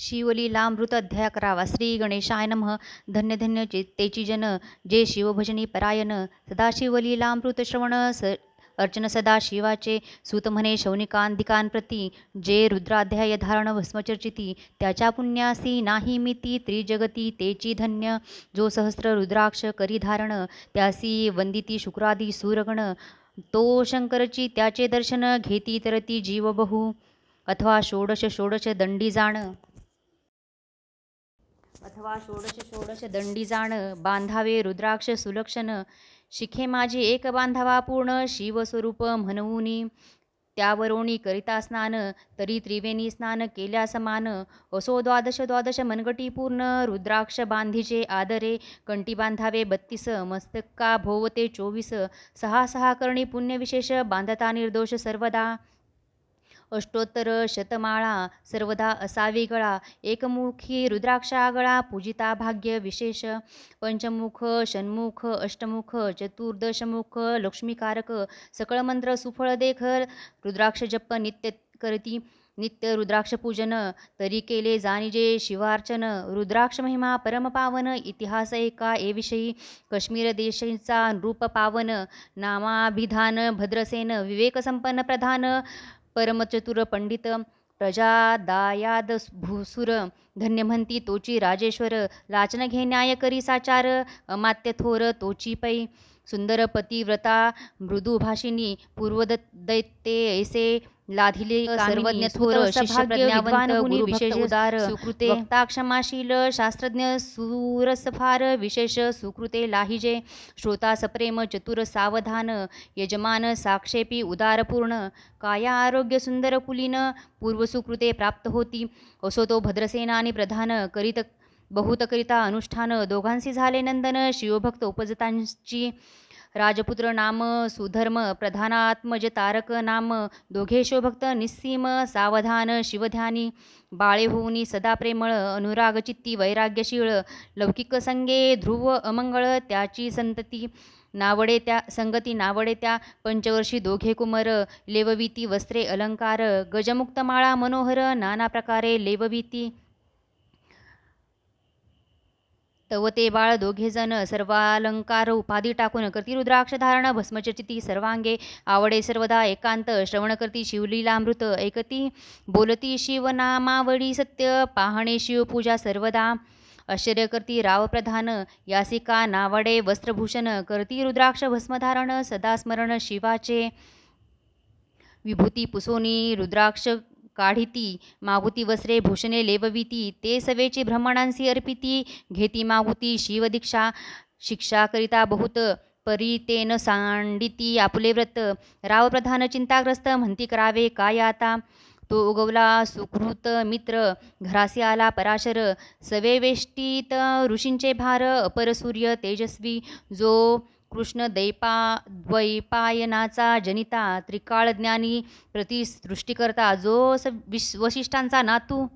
शिवलीलामृत अध्याय करावा. श्री गणेशाय नमः. धन्य धन्य तेची जन जे शिवभजनी परायण सदाशिवलीलामृत श्रवण स अर्चन सदा शिवाचे. सूत म्हणे शौनिकांदिकांप्रती जे रुद्राध्याय धारण भस्मचर्चिती त्याच्या पुण्यासी नाही मिती त्रिजगती तेची धन्य. जो सहस्र रुद्राक्ष करी धारण त्यासी वंदिती शुक्रादी सूरगण. तो शंकरची त्याचे दर्शन घेती तरती जीव बहु अथवा षोडश षोडश दंडी जाण. अथवा षोडश षोडश दंडी जाण बांधावे रुद्राक्ष सुलक्षण शिखे माझी एक बांधावा पूर्ण शिवस्वरूप म्हणवूनी. त्यावरोणी करिता स्नान तरी त्रिवेणी स्नान केल्या समान. असो द्वादश द्वादश मनगटी पूर्ण रुद्राक्ष बांधीचे आदरे. कंटी बांधावे बत्तीस मस्तका भोवते चोवीस. सहा सहा करणी पुण्यविशेष बांधता निर्दोष सर्वदा. अष्टोत्तर शतमाळा सर्वदा असावी गळा एकमुखी रुद्राक्षागळा पूजिता भाग्य विशेष पंचमुख षण्मुख अष्टमुख चतुर्दशमुख लक्ष्मीकारक सकळ मंत्र सुफळ देख रुद्राक्ष जप नित्य करती नित्य रुद्राक्ष पूजन तरी केले जाणीजे शिवार्चन रुद्राक्ष महिमा परमपावन इतिहास एका एविषयी काश्मीर देशाचा नृप पावन नामाभिधान भद्रसेन विवेकसंपन्न प्रधान परमचतुर पंडित प्रजादायाद भूसुर धन्य म्हणती तोची राजेश्वर लाचन घे न्याय करी साचार अमात्य थोर तोची पै सुंदर पतिव्रता मृदुभाषिनी पूर्वदैत्ये ऐसे लाधिले सर्वज्ञ थोर शिष्य प्रज्ञावंत गुरु विशेष उदार सुकृते वक्ता क्षमाशील शास्त्रज्ञ सुरस फार विशेष सुकृते लाहिजे श्रोता सप्रेम चतुर सावधान यजमान साक्षेपी उदारपूर्ण काया आरोग्य सुंदर कुलीन पूर्वसुकृते प्राप्त होती असो तो भद्रसेना आणि प्रधान करीत बहुत करिता अनुष्ठान दोघांशी झाले नंदन शिवभक्त उपजतांची राजपुत्र नाम सुधर्म प्रधानात्मज तारक नाम दोघेशो भक्त निस्सीम सावधान शिवध्यानी बाळे होऊनी सदा प्रेमळ अनुराग चित्ती वैराग्यशीळ लौकिक संगे ध्रुव अमंगळ त्याची संतती नावडे त्या संगती नावडे त्या पंचवर्षी दोघे कुमर लेववीती वस्त्रे अलंकार गजमुक्त माळा मनोहर नाना प्रकारे लेववीती व ते बाळ दोघेजण सर्वालंकार उपाधी टाकून करती रुद्राक्ष धारण भस्मचचिती सर्वांगे आवडे सर्वदा एकांत श्रवण करती शिवलीलामृत ऐकती बोलती शिवनामावळी सत्य पाहणे शिवपूजा सर्वदा. आश्चर्य करती रावप्रधान यासिका नावडे वस्त्रभूषण करती रुद्राक्ष भस्मधारण सदा स्मरण शिवाचे. विभूती पुसोनी रुद्राक्ष काढिती मागुती वस्त्रे भूषणे लेवविती ते सवेची ब्रह्मणांसी अर्पिती घेती मागुती शिवदीक्षा शिक्षाकरिता बहुत परितेन सांडिती आपुले व्रत रावप्रधान चिंताग्रस्त म्हणती करावे काय आता? तो उगवला सुकृत मित्र घरासी आला पराशर सवे वेष्टीत ऋषींचे भार अपर सूर्य तेजस्वी जो कृष्ण दैपा द्वैपायनाचा जनिता त्रिकाळ ज्ञानी प्रतिसृष्टीकर्ता जो स विश वशिष्ठांचा नातू.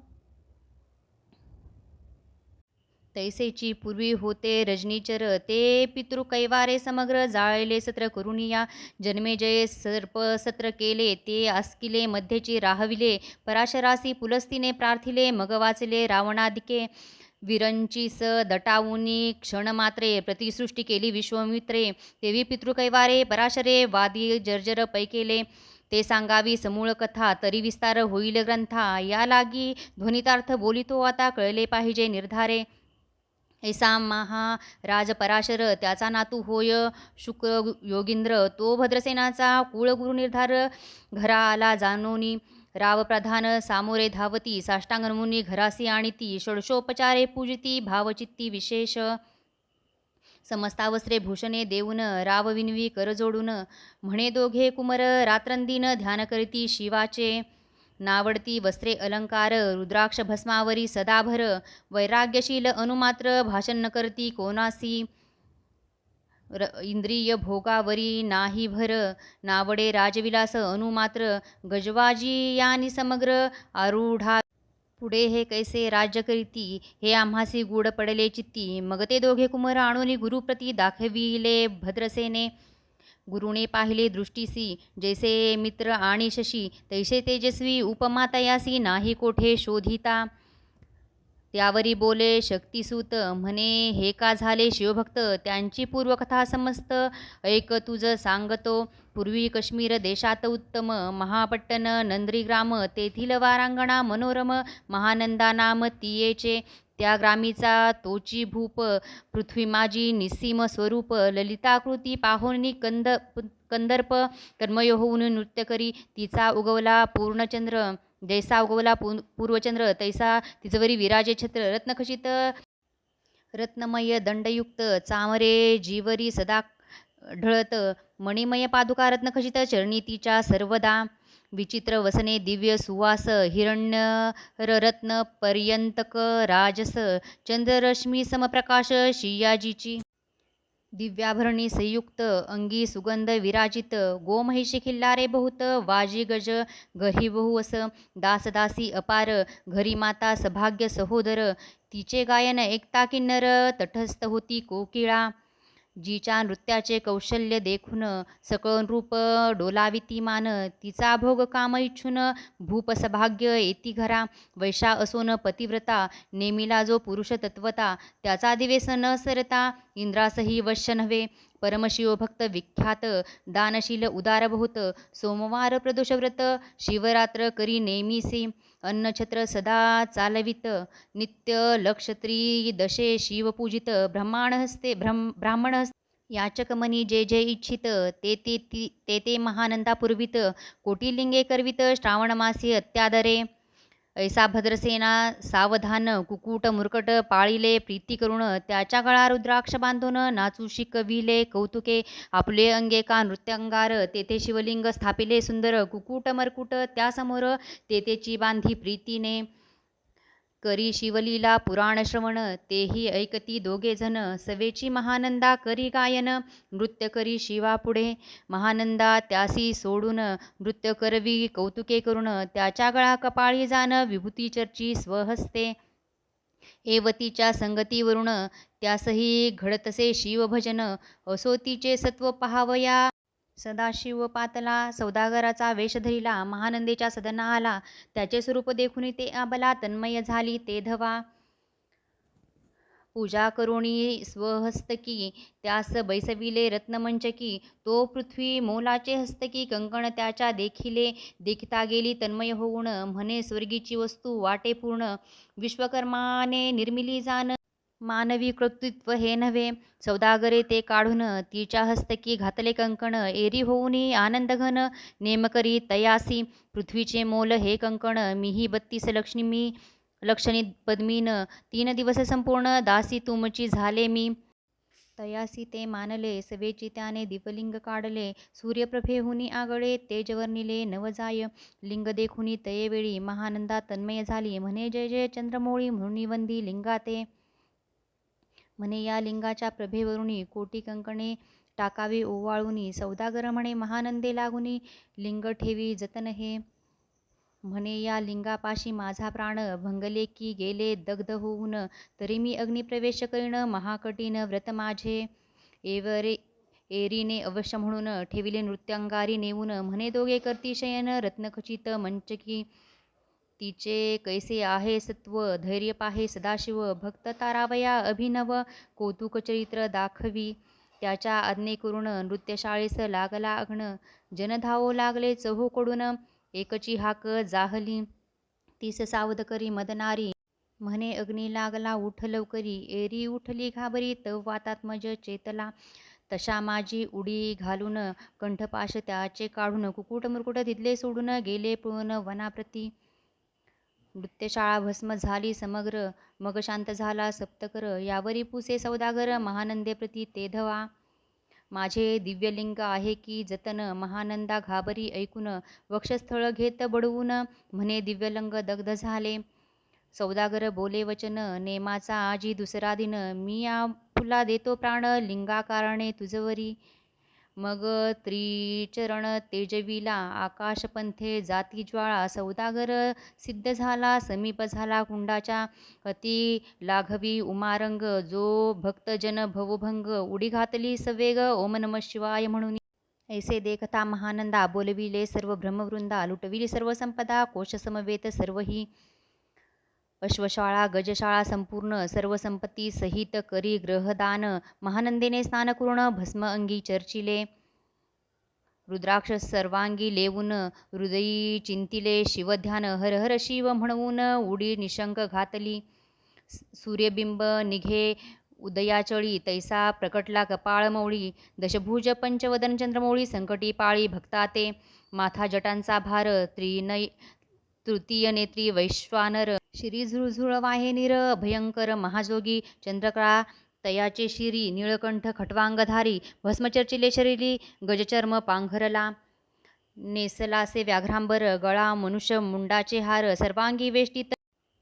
तैसेची पूर्वी होते रजनीचर ते पितृ कैवारे समग्र जाळले सत्र करुणिया जन्मेजय सर्प सत्र केले ते आस्किले मध्येची राहविले पराशरासी पुलस्तीने प्रार्थिले मग वाचले रावणादिके. विरंचीस दटावुनी क्षणमात्रे प्रतिसृष्टी केली विश्वमित्रे देवी पितृकैवारे पराशरे वादी जर्जर पैकेले ते सांगावी समूळ कथा तरी विस्तार होईल ग्रंथा या लागी ध्वनितार्थ बोलितो आता कळले पाहिजे निर्धारे. ऐसा महा राज पराशर त्याचा नातू होय शुक्र योगींद्र तो भद्रसेनाचा कुळगुरु निर्धार घरा आला जानोनी रावप्रधान सामोरे धावती साष्टांगमुनी घरासी आणिती षोडशोपचारे पूजिती भावचित्ती विशेष. समस्तावस्त्रे भूषणे देऊन रावविनवी कर जोडून म्हणे दोघे कुमर रात्रंदिन ध्यान करीती शिवाचे. नावडती वस्त्रे अलंकार रुद्राक्ष भस्मावरी सदाभर वैराग्यशील अनुमात्र भाषण न करती कोणासी. र इंद्रिय भोगावरी नाही भर नावडे राजविलास अनुमात्र गजवाजी यानी समग्र आरूढा. पुढे हे कैसे राज्य करीती हे आम्हासी गूढ पडले चित्ती. मग ते दोघे कुमार आणून गुरुप्रती दाखविले भद्रसेने. गुरुने पाहिले दृष्टीसी जैसे मित्र आणि शशी तैसे तेजस्वी उपमा तयासी नाही कोठे शोधिता. त्यावरी बोले शक्तिसूत म्हणे हे का झाले शिवभक्त? त्यांची पूर्वकथा समस्त. ऐक तुझ सांगतो. पूर्वी काश्मीर देशात उत्तम. महापट्टण नंद्रीग्राम तेथील वारांगणा मनोरम महानंदा नाम तियेचे. त्या ग्रामीचा तोची भूप. पृथ्वी माझी निस्सीम स्वरूप. ललिताकृती पाहुणी कंद कंदर्प. तन्मय होऊन नृत्य करी. तिचा उगवला पूर्णचंद्र. जैसा उगवला पू पूर्वचंद्र तैसा तिजवरी विराजे छत्र रत्नखचित रत्नमय दंडयुक्त चामरे जीवरी सदा ढळत मणिमय पादुका रत्नखचित चरणीतीच्या सर्वदा विचित्र वसने दिव्य सुवास हिरण्य रत्न पर्यंतक राजस चंद्ररश्मी समप्रकाश शियाजीची दिव्याभरणी संयुक्त अंगी सुगंध विराजित गोमहिषी खिल्लारे बहुत वाजी गज घरी बहुवस दासदासी अपार घरी माता सभाग्य सहोदर तिचे गायन एकता किन्नर तटस्थ होती कोकिळा. जिच्या नृत्याचे कौशल्य देखून सकळ रूप डोलाविती मान तिचा भोग काम इच्छून भूपसभाग्य येती घरा. वैशा असोन पतिव्रता नेमिला जो पुरुष तत्वता त्याचा दिवेस न सरता इंद्रासही वश्य नव्हे. परमशिव भक्त विख्यात दानशील उदारभूत सोमवार प्रदोषव्रत शिवरात्र करी नेमिसे. अन्नछत्र सदा चालवित नित्य लक्षत्री दशे शिवपूजित ब्रह्माणहस्ते ब्रह्म ब्राह्मण याचकमनी जे जे इच्छित ते ते ते ते महानंदापूर्वित कोटिलिंगे कर्वित श्रावणमासी अत्यादरे ऐसा भद्रसेना सावधान कुकुट मुरकट पाळिले प्रीती करून त्याच्या गळा रुद्राक्ष बांधून नाचूशी कविले कौतुके आपले अंगे का नृत्यंगार तेथे शिवलिंग स्थापिले सुंदर कुकुट मरकुट त्यासमोर तेथेची बांधी प्रीतीने. करी शिवलीला पुराण श्रवण तेही ऐकती दोघेजण सवेची महानंदा करी गायन नृत्य करी शिवा पुढे. महानंदा त्यासी सोडून नृत्य करवी कौतुके करून त्याच्या गळा कपाळी जाण विभूतीचर्ची स्वहस्ते. एवतीच्या संगतीवरून त्यासही घडतसे शिवभजन असो तिचे सत्व पहावया. सदाशिव पातला सौदागराचा वेश धरिला महानंदेच्या सदना आला त्याचे स्वरूप देखून ते आबला तन्मय झाली ते धवा. पूजा करुणी स्वहस्तकी त्यास बैसविले रत्नमंचकी तो पृथ्वी मोलाचे हस्तकी कंकण त्याच्या देखिले देखता गेली तन्मय होऊन म्हणे स्वर्गीची वस्तू वाटे पूर्ण विश्वकर्माने निर्मिली जाण मानवी कर्तृत्व हे नव्हे. सौदागरे ते काढून तिच्या हस्तकी घातले कंकण एरी होऊनी आनंदघन नेमकरी तयासी. पृथ्वीचे मोल हे कंकण मीही बत्तीस लक्ष्मी लक्षणी पद्मीन. तीन दिवस संपूर्ण दासी तुमची झाले मी. तयासी ते मानले सवेची त्याने दिवलिंग काढले. सूर्यप्रभेहुनी आगळे तेजवर्णिले नवजाय लिंग देखुनी तयेवेळी महानंदा तन्मय झाली. म्हणे जय जय चंद्रमोळी म्हणून वंदी लिंगाते. म्हणे या लिंगाच्या प्रभेवरुणी कोटी कंकणे टाकावी ओवाळूनी सौदागर म्हणे महानंदे लागुनी लिंग ठेवी जतन हे. म्हणे या लिंगापाशी माझा प्राण भंगले की गेले दग्ध होऊन तरी मी अग्निप्रवेश करीन महाकठीण व्रत माझे. एवरे एरीने अवश्य म्हणून ठेविले नृत्यांगारी नेऊन म्हणे दोघे करती शयन रत्नखचित मंचकी तिचे कैसे आहे सत्व धैर्य पाहे सदाशिव भक्त तारावया अभिनव कौतुक चरित्र दाखवी. त्याच्या आज्ञे करून नृत्यशाळेस लागला अग्न. जनधावो लागले चहूकडून. एकची हाक जाहली. तीस सावध करी मदनारी. म्हणे अग्नी लागला उठ लवकरी. एरी उठली घाबरी तव वातात्मज चेतला. तशा माझी उडी घालून कंठपाश त्याचे काढून कुकुट मुरकुट तिथले सोडून गेले पळून वनाप्रती. नृत्यशाळा भस्म झाली समग्र मग शांत झाला सप्तकर. यावरी पुसे सौदागर महानंदेप्रती ते धवा. माझे दिव्यलिंग आहे की जतन महानंदा घाबरी ऐकून वक्षस्थळ घेत बडवून म्हणे दिव्यलिंग दग्ध झाले. सौदागर बोले वचन नेमाचा आजी दुसरा दिन. मी या फुला देतो प्राण लिंगाकारणे तुझवरी. मग त्रिचरण तेजविला आकाशपंथे जाती ज्वाळा सौदागर सिद्ध झाला समीप झाला कुंडाच्या अति लाघवी उमारंग जो भक्तजन भवभंग उडी घातली सवेग ओम नम शिवाय म्हणून. ऐसे देखता महानंदा बोलविले सर्व ब्रह्मवृंदा लुटविली सर्व संपदा कोश समवेत सर्वही अश्वशाळा गजशाळा संपूर्ण सर्व संपत्ती सहित करी ग्रहदान महानंदेने स्नान करून भस्म अंगी चर्चिले. रुद्राक्ष सर्वांगी लेवून हृदयी चिंतिले शिवध्यान हर हर शिव म्हणून उडी निशंक घातली. सूर्यबिंब निघे उदयाचळी तैसा प्रकटला कपाळमौळी दशभुज पंचवदन चंद्रमौळी संकटी पाळी भक्ताते. माथा जटांचा भार त्रिनय तृतीय नेत्री वैश्वानर शिरी झुळझुळ वाहिनीर भयंकर महाजोगी चंद्रकळा तयाचे शिरी निळकंठ खटवांगधारी भस्मचर्चिले शरीरी गजचर्म पांघरला नेसलासे व्याघ्रांबर गळा मनुष्य मुंडाचे हार सर्वांगी वेष्टित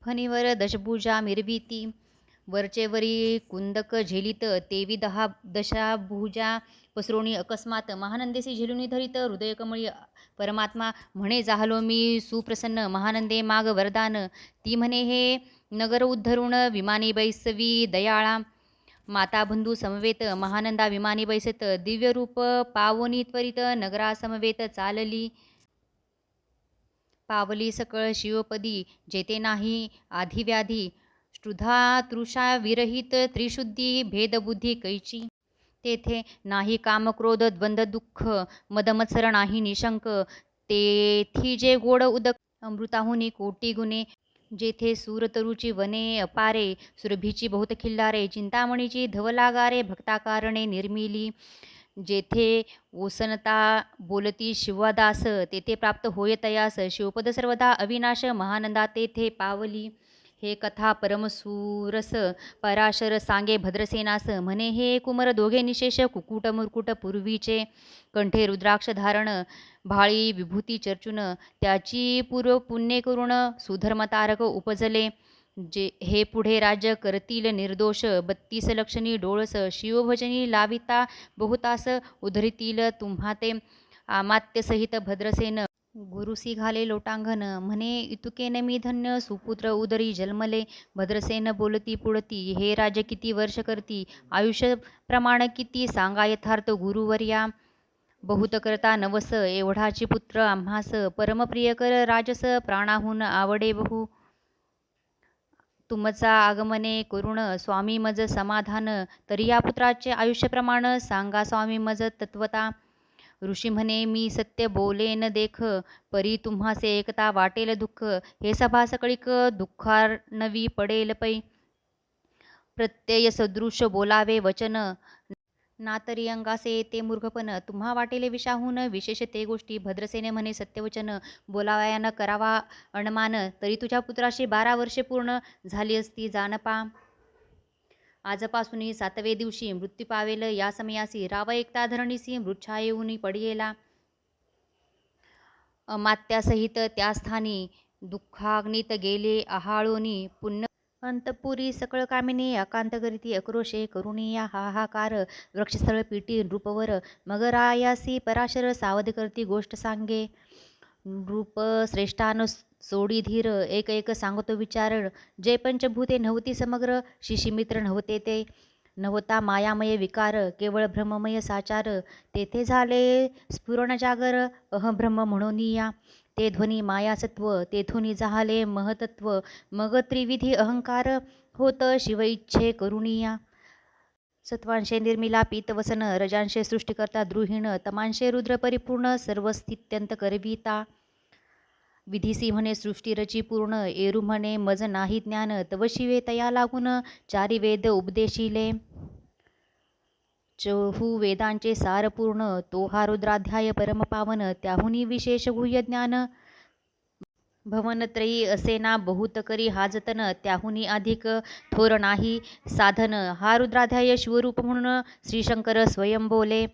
फणीवर दशभुजा मिरविती वरचेवरी कुंदक झेलित तेवी दहा दशा भुजा पसरोणी अकस्मात महानंदेसी झेलुनी धरित हृदयकमळी परमात्मा म्हणे जाहलो मी सुप्रसन्न महानंदे माग वरदान. ती म्हणे हे नगर उद्धरुण विमानी बैसवी दयाळा माता बंधू समवेत महानंदा विमानी बैसत दिव्यरूप पावनी त्वरित नगरासमवेत चालली. पावली सकळ शिवपदी जेते नाही आधिव्याधी क्षुधा तृषा विरहित त्रिशुद्धी भेदबुद्धी कैची। तेथे नाही कामक्रोध द्वंद्व दुःख मदमत्सर नाही निशंक तेथी जे गोड उदक अमृताहुनी कोटी गुणे जेथे सूरतरुची वने अपारे सुरभीची बहुत खिल्लारे चिंतामणीची धवलागारे भक्ताकारणे निर्मिली जेथे ओसनता बोलती शिवादास तेथे प्राप्त होय तयास शिवपद सर्वदा अविनाश महानंदा तेथे पावली। हे कथा परमसूरस पराशर सांगे भद्रसेनास म्हणे हे कुमर दोघे निशेष कुकुट मुरकुट पूर्वीचे कंठे रुद्राक्ष धारण भाळी विभूती चर्चून त्याची पूर्व पुण्य करून सुधर्मतारक उपजले. जे हे पुढे राज्य करतील निर्दोष बत्तीस लक्षणी डोळस शिवभजनी लाविता बहुतास उधरितील तुम्हा ते आमात्यसहित भद्रसेन गुरुसी घाले लोटांगण म्हणे इतुकेन मी धन्य सुपुत्र उदरी जन्मले भद्रसेन बोलती पुळती हे राज किती वर्ष करती आयुष्य प्रमाण किती सांगा यथार्थ गुरुवर्या. बहुत करता नवस एवढाची पुत्र आम्हास परमप्रिय कर राजस प्राणाहून आवडे बहु. तुमचा आगमने करुण स्वामी मज समाधान तरी या पुत्राचे आयुष्य प्रमाण सांगा स्वामी मज तत्वता. ऋषी म्हणे मी सत्य बोले न देख परी तुम्हासे एकता वाटेल दुःख हे सभा सकळीक दुःखार्णवी पडेल पै. प्रत्यय सदृश बोलावे वचन नातरी अंगासे ते मूर्खपण तुम्हा वाटेले विषाहून विशेष ते गोष्टी भद्रसेने म्हणे सत्यवचन बोलावयानं करावा अणमान तरी तुझ्या पुत्राशी बारा वर्षे पूर्ण झाली असती जानपा आजपासून सातवे दिवशी मृत्यू पावेल या समयासी राव एकता धरणीसी मृच्छा येऊन पडियेला. अमात्यासहित त्या स्थानी दुःखाग्नीत गेले आहाळोनी पुण्य. अंतपुरी सकळ कामिनी अकांत करीती अक्रोशे करुणिया हाहाकार वृक्षस्थळ पीटी नृपवर मगरायासी पराशर सावध करती गोष्ट सांगे. नृप श्रेष्ठान सोडी धीर एक एक सांगतो विचार जे पंचभूते नव्हती समग्र शिशिमित्र नव्हते ते नव्हता मायामय विकार केवळ ब्रह्ममय साचार. तेथे झाले स्फुरण जागर अहब्रह्म म्हणून या. ते ध्वनी मायासत्व तेथून झाले महतत्व. मग त्रिविधी अहंकार होत शिवइच्छे करुणिया सत्वांशे निर्मिला पीतवसन रजांशे सृष्टीकर्ता द्रुहीण तमांशे रुद्र परिपूर्ण सर्वस्थित्यंत करविता. विधिसी म्हणे सृष्टी रची पूर्ण एरू म्हणे मज नाही ज्ञान तव शिवे तया लागून चारी वेद उपदेशिले. चहू वेदांचे सार पूर्ण तो हा रुद्राध्याय परमपावन त्याहुनी विशेष गुह्य ज्ञान. भवनत्रयी असे ना बहुत करी हाजतन त्याहुनी अधिक थोर नाही साधन. हा रुद्राध्याय शिवरूप म्हणून श्रीशंकर स्वयं बोले.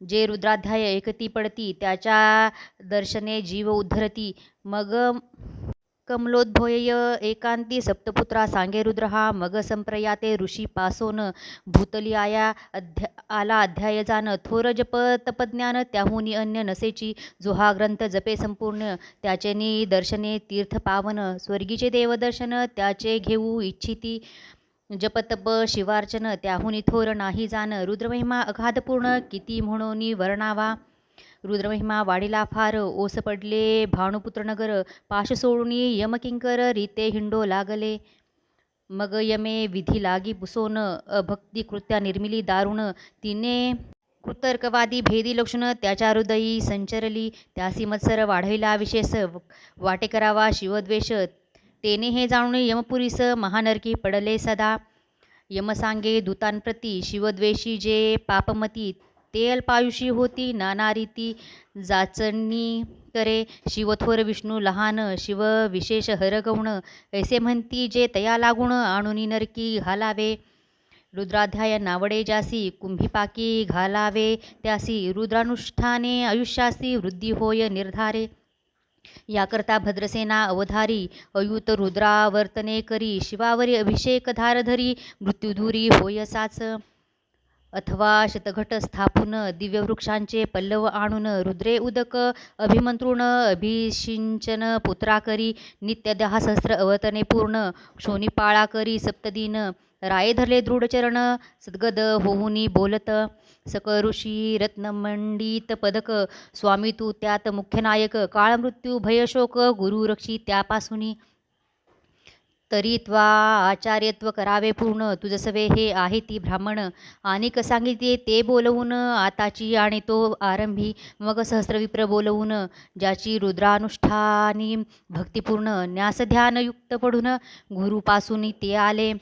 जे रुद्राध्याय एकती पडती त्याच्या दर्शने जीव उद्धरती. मग कमलोद्भोय एकांती सप्तपुत्रा सांगे रुद्र हा मग संप्रयाते ऋषी पासोन भूतली आया अध्या आला अध्याय जाण थोर जप तपज्ञान त्याहुनी अन्य नसेची जो हा ग्रंथ जपे संपूर्ण त्याचेनी दर्शने तीर्थ पावन स्वर्गीचे देवदर्शन त्याचे घेऊ इच्छिती जपतप शिवार्चन त्याहुनी थोर नाही जाण रुद्रमहिमा अगाधपूर्ण किती म्हणून वर्णावा रुद्रमहिमा वाढीला फार ओस पडले भानुपुत्रनगर पाश सोडूनी यमकिंकर रीते हिंडो लागले मग यमे विधी लागी पुसोन अभक्ती कृत्या निर्मिली दारुण तिने कृतर्कवादी भेदी लक्षण त्याच्या हृदयी संचरली त्यासी मत्सर वाढविला विशेष वाटे करावा शिवद्वेष तेने हे जाणून यमपुरीस महानरकी पडले सदा यम सांगे दूतांप्रती शिवद्वेषी जे पापमती तेल पायुषी होती नाना रीती जाचणी करे शिवथोर विष्णू लहान शिव विशेष हरगवण ऐसे म्हणती जे तया लागून आणुनी नरकी घालावे. रुद्राध्याय नावडे जासी कुंभीपाकी घालावे. त्यासी रुद्रानुष्ठाने आयुष्यासी वृद्धी होय निर्धारे. याकरता भद्रसेना अवधारी अयुत रुद्रावर्तने करी शिवावरी अभिषेक धारधरी मृत्युधुरी होय साच. अथवा शतघट स्थापून दिव्यवृक्षांचे पल्लव आणून रुद्रे उदक अभिमंत्रुण अभिषिंचन पुत्राकरी नित्य दहा सहस्र अवतने पूर्ण क्षोणीपाळाकरी सप्तदिन राये धरले दृढचरण सद्गद होऊनी बोलत सकऋषी रत्नमंडित पदक स्वामी तू त्यात मुख्य नायक काळमृत्यू भयशोक गुरु रक्षी त्यापासूनी तरी त्वा आचार्यत्व करावे पूर्ण. तुझसवे हे आहे ती ब्राह्मण. आणि सांगितले ते बोलवून आताची आणि तो आरंभी मग सहस्रविप्र बोलवून ज्याची रुद्रानुष्ठानी भक्तिपूर्ण न्यासध्यानयुक्त पडून गुरुपासून ते आले.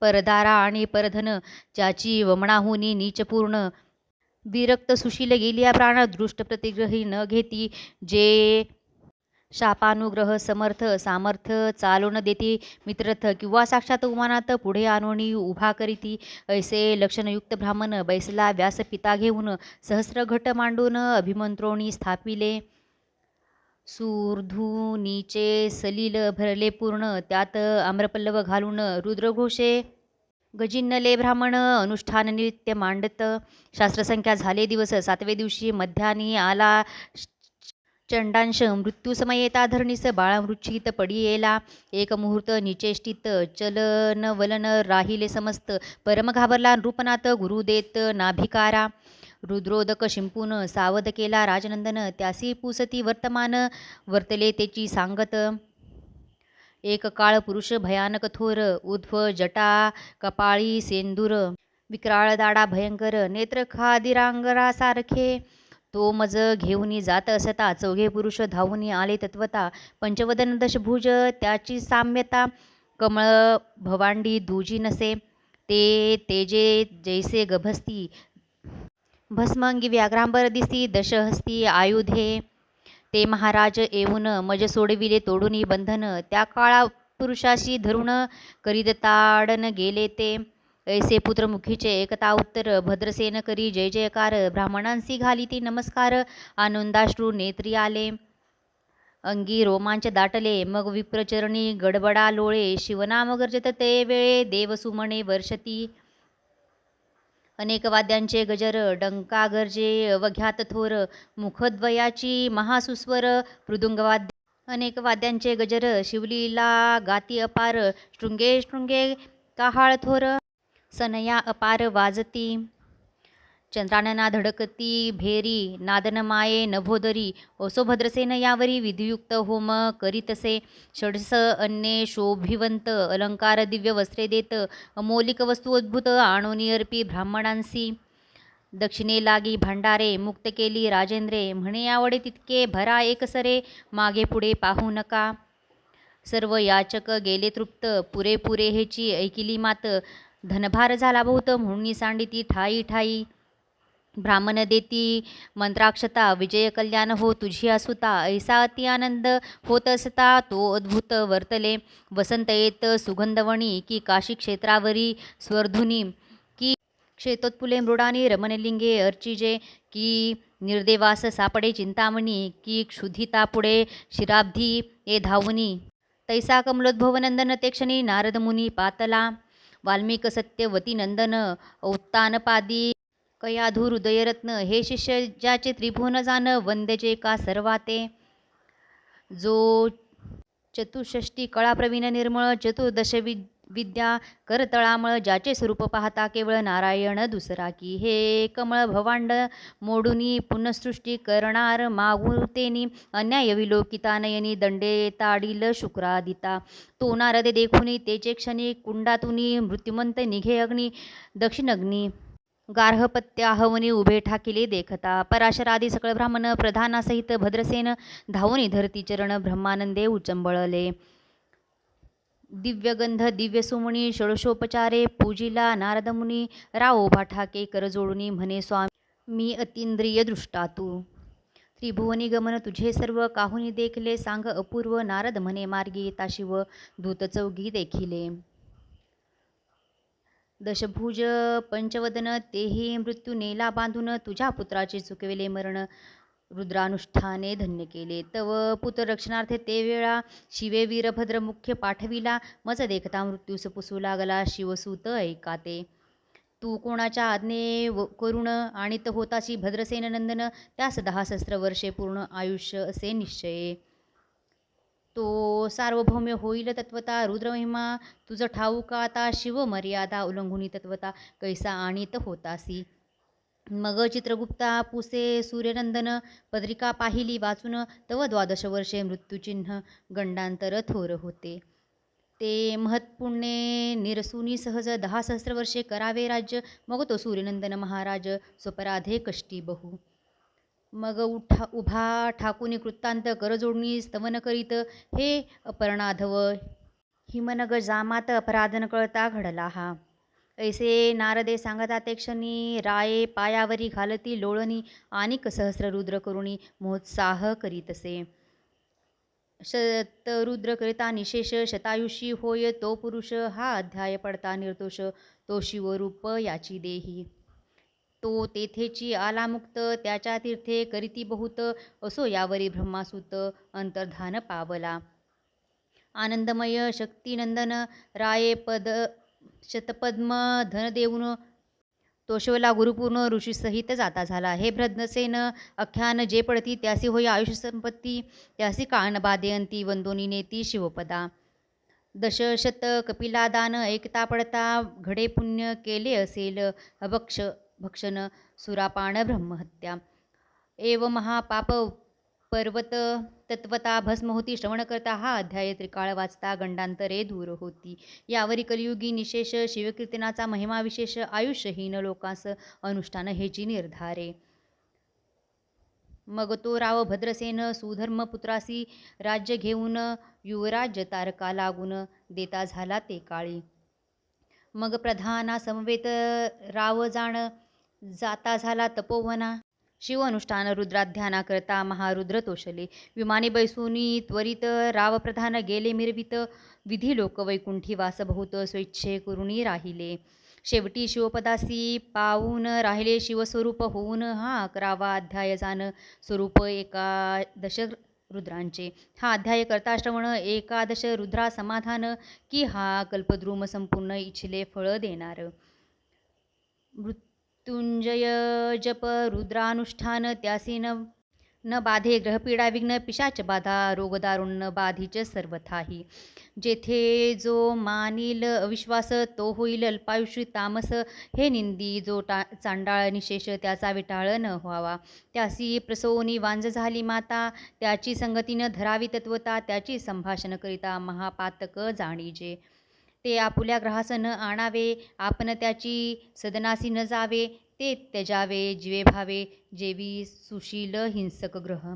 परदारा आणि परधन ज्याची वमनाहुनी नीचपूर्ण. विरक्त सुशील गेलिया प्राण दृष्ट प्रतिग्रही न घेती जे शापानुग्रह समर्थ सामर्थ्य चालवण देते मित्रथ किंवा साक्षात उमानात पुढे आणोनी उभा करीती. ऐसे लक्षणयुक्त ब्राह्मण बैसला व्यासपिता घेऊन सहस्र घट मांडून अभिमंत्रोणी स्थापिले. सूर्धुनीचे सलील भरले पूर्ण त्यात आम्रपल्लव घालून रुद्रघोषे गजिन्नले ब्राह्मण अनुष्ठान नित्य मांडत. शास्त्रसंख्या झाले दिवस सातवे दिवशी मध्यानी आला. चंडांश मृत्यूसमयेता धरणीस बाळामृच्छित पडी येला. एक मुहूर्त निचेष्टित चलन वलन राहिले समस्त. परम घाबरला नृपनाथ गुरु देत नाभिकारा. रुद्रोदक शिंपून सावध केला राजनंदन. त्यासी पुसती वर्तमान वर्तले त्याची सांगत. एक काळ पुरुष भयानक थोर उध्व जटा कपाळी सेंदूर. विक्राळ दाडा भयंकर नेत्र खादिरांगरासारखे. तो मज घेऊनी जात असता चौघे पुरुष धावून आले तत्वता पंचवदन दशभुज त्याची साम्यता कमळ भवांडी दुजी नसे ते तेजे जैसे गभस्ती भस्मंगी व्याघ्रांबर दिसी दशहस्ती आयुधे ते महाराज येऊन मज सोडविले तोडूनी बंधन त्या काळा पुरुषाशी धरून करीत ताडन गेले ते ऐसे पुत्रमुखीचे एकता उत्तर भद्रसेन करी. जय जयकार. ब्राह्मणांसी घाली ती नमस्कार. आनंदाश्रू नेत्री आले. अंगी रोमांच दाटले. मग विप्रचरणी गडबडा लोळे. शिवनाम गर्जत ते वेळे. देवसुमणे वर्षती. अनेक वाद्यांचे गजर. डंका गरजे. अवघ्यात थोर. मुखद्वयाची महासुस्वर. मृदुंगवाद्य. अनेक वाद्यांचे गजर. शिवलीला गाती अपार. शृंगे शृंगे काहाळ थोर. सनया अपार वाजती चंद्रानना धडकती भेरी नादनमाये नभोदरी ओसो भद्रसेन यावरी विधियुक्त होम करीतसे षडस अन्ये शोभिवंत अलंकार दिव्य वस्त्रे देत अमोलिक वस्तू अद्भुत आणोनी अर्पी ब्राह्मणांसी दक्षिणे लागी भांडारे मुक्त केली राजेंद्रे म्हणे आवडे तितके भरा एकसरे मागे पुढे पाहू नका. सर्व याचक गेले तृप्त पुरे हेची ऐकिली मात धनभार झाला बहुत म्हणून सांडिती ठाई ठाई. ब्राह्मण देती मंत्राक्षता विजय कल्याण हो तुझी असुता ऐसा अति आनंद होत असता तो अद्भुत वर्तले. वसंत येत सुगंधवणी की काशी क्षेत्रावरी स्वर्धुनी की क्षेतोत्पुले मृडानी रमणलिंगे अर्चिजे की निर्देवास सापडे चिंतामणी की क्षुधिता पुढे शिराब्धी ए धावनी. तैसा कमलोद्भवनंदन ते क्षणी नारद मुनी पातला. वाल्मिक सत्यवती नंदन औत्तानपादी कयाधूर हृदयरत्न हे शिष्य ज्याचे त्रिभुवन जाण वंद्यजे का सर्वाते? जो चतुष्षष्टी कळाप्रवीण निर्मळ चतुर्दशवी विद्या करतळामळ ज्याचे स्वरूप पाहता केवळ नारायण दुसरा की हे? कमळ भवांड मोडुनी पुनःसृष्टी करणार मागुतेनी अन्याय विलोकिता नयनी दंडे ताडील शुक्रादिता. तो नारदे देखुनी तेचे क्षणी कुंडातुनी मृत्युमंत निघे अग्नी दक्षिणग्नी गार्हपत्याहवनी उभे ठाकिले देखता. पराशरादी सकळ ब्राह्मण प्रधानासहित भद्रसेन धावनी धरती चरण ब्रह्मानंदे उचंबळले. दिव्यगंध दिव्यसुमणी षोडशोपचारे पूजिला नारदमुनी राव उभा ठाके म्हणे स्वामी मी अतिंद्रिय दृष्टा तू. त्रिभुवनी गमन तुझे सर्व काहुनी देखले सांग अपूर्व नारद म्हणे मार्गी ताशिव शिव देखिले. दशभुज पंचवदन तेही मृत्यू नेला बांधून तुझ्या पुत्राचे चुकविले मरण रुद्रानुष्ठाने धन्य केले. तव पुत्ररक्षणार्थे ते वेळा शिवे वीरभद्र मुख्य पाठविला. मज देखता मृत्यूस पुसू लागला. शिवसूत ऐकाते. तू कोणाच्या आज्ञे व करुण त होताशी भद्रसेन नंदन त्यास दहा सहस्त्र वर्षे पूर्ण आयुष्य असे निश्चये. तो सार्वभौम्य होईल तत्वता रुद्रमहिमा तुझं ठाऊक आता शिव मर्यादा उल्लंघुनी तत्वता कैसा आणि त होतासी मग चित्रगुप्ता पुसे सूर्यनंदन पत्रिका पाहिली वाचून तव द्वादश वर्षे मृत्यूचिन्ह गंडांतर थोर होते. ते महत्पुण्ये निरसुनी सहज दहा सहस्र वर्षे करावे राज्य मग तो सूर्यनंदन महाराज स्वपराधे कष्टी बहु. मग उठा उभा ठाकुनी कृत्तांत करजोडणी स्तवन करीत हे अपर्णाधव हिमनग जामात अपराधन कळता घडला हा. ऐसे नारदे सांगता ते क्षणी राये पायावरी घालती लोळणी आनिक सहस्र रुद्र करुणी मोत्साह करीतसे शतरुद्र करिता निशेष शतायुषी होय तो पुरुष हा अध्याय पडता निर्दोष तो शिवरूप याची देही. तो तेथेची आलामुक्त त्याच्या तीर्थे करीती बहुत असो यावरी ब्रह्मासुत अंतर्धान पावला. आनंदमय शक्तिनंदन राये पद शतपद्म धन देऊन तोषवला गुरुपूर्ण ऋषीसहित जाता झाला. हे भ्रद्नसेन अख्यान जे पडती त्यासी होई आयुष्य संपत्ती त्यासी कान बादयंती वंदोनी नेती शिवपदा. दशशत कपिलादान ऐकता पडता घडे पुण्य केले असेल अभक्ष भक्षण सुरापान ब्रह्महत्या. एव महापाप पर्वत तत्वता भस्म होती श्रवण करता हा अध्याय त्रिकाळ वाचता गंडांतरे दूर होती. यावरी कलियुगी निशेष शिवकीर्तनाचा महिमा विशेष आयुष्यहीन लोकांस अनुष्ठान हेची निर्धारे. मग तो राव भद्रसेन सुधर्म पुत्रासी राज्य घेऊन युवराज्य तारका लागून देता झाला ते काळी. मग प्रधाना समवेत राव जाण जाता झाला तपोवना. शिव अनुष्ठान महारुद्र तोषले विमाने बैसुनी त्वरित रावप्रधान गेले मिरवित. विधी लोक वैकुंठी वासभूत स्वेच्छे करुणी राहिले. शेवटी शिवपदासी पाहून राहिले शिवस्वरूप होऊन हा अकरावा अध्याय जाण स्वरूप एकादश रुद्रांचे. हा अध्याय करता श्रवण एकादश रुद्रा समाधान की हा कल्पद्रुम संपूर्ण इच्छिले फळ देणार. मृत्युंजय जप रुद्रानुष्ठान त्यासी न न बाधे ग्रहपीडा विघ्न पिशाच बाधा रोगदारुण बाधीच सर्वथाही. जेथे जो मानिल अविश्वास तो होईल अल्पायुषी तामस. हे निंदी जो टा चांडाळ निशेष त्याचा विटाळ न व्हावा. त्यासी प्रसवनी वांज झाली माता. त्याची संगतीनं धरावी तत्वता त्याची संभाषण करिता महापातक जाणीजे. ते आपुल्या ग्रहास न आणावे आपण त्याची सदनासी न जावे ते त्यजावे जीवे भावे जेवी सुशील हिंसक ग्रह.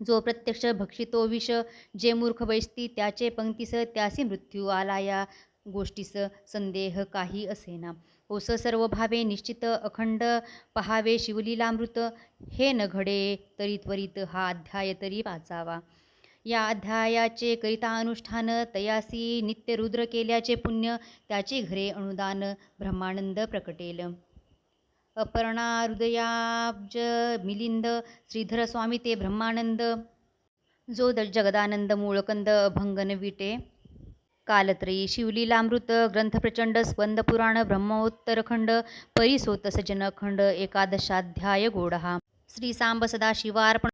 जो प्रत्यक्ष भक्षितो विष जे मूर्ख बैसती त्याचे पंक्तीस त्यासी मृत्यू आला या गोष्टीस संदेह काही असेना. ओस सर्व भावे निश्चित अखंड पहावे शिवलीलामृत हे न घडे तरी त्वरित हा अध्याय तरी वाचावा. या अध्यायाचे करिता अनुष्ठान तयासी नित्य रुद्र केल्याचे पुण्य त्याचे घरे अनुदान ब्रह्मानंद प्रकटेल. अपर्णा हृदयाब्ज मिलिंद श्रीधर स्वामी ते ब्रह्मानंद जो द जगदानंद मूळकंद अभंगन विटे. कालत्रयी शिवलीलामृत ग्रंथ प्रचंड पुराण ब्रह्मोत्तरखंड परिसोत सजनखंड एकादशाध्याय गोडहा. श्री सांब सदा शिवार्पण